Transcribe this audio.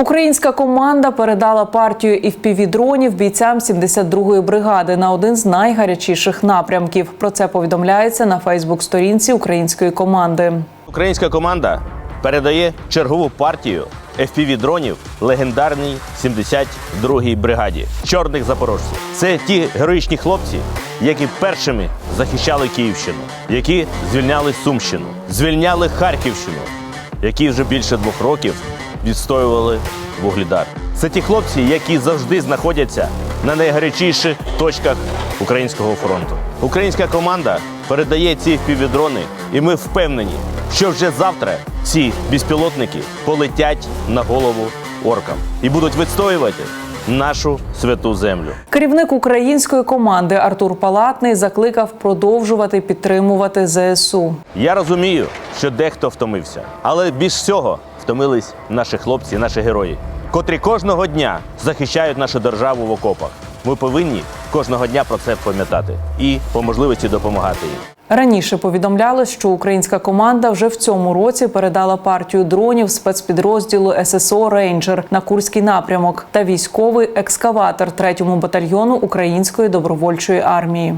Українська команда передала партію ІВПВ-дронів бійцям 72-ї бригади на один з найгарячіших напрямків. Про це повідомляється на Фейсбук-сторінці української команди. Українська команда передає чергову партію FPV-дронів легендарній 72-й бригаді чорних запорожців. Це ті героїчні хлопці, які першими захищали Київщину, які звільняли Сумщину, звільняли Харківщину, які вже більше двох років відстоювали вугледар. Це ті хлопці, які завжди знаходяться на найгарячіших точках українського фронту. Українська команда передає ці впівдрони, і ми впевнені, що вже завтра ці безпілотники полетять на голову оркам і будуть відстоювати нашу святу землю. Керівник української команди Артур Палатний закликав продовжувати підтримувати ЗСУ. Я розумію, що дехто втомився, але більш всього втомились наші хлопці, наші герої, котрі кожного дня захищають нашу державу в окопах. Ми повинні кожного дня про це пам'ятати і по можливості допомагати їм. Раніше повідомляли, що українська команда вже в цьому році передала партію дронів спецпідрозділу ССО Рейнджер на Курський напрямок та військовий екскаватор 3-му батальйону Української добровольчої армії.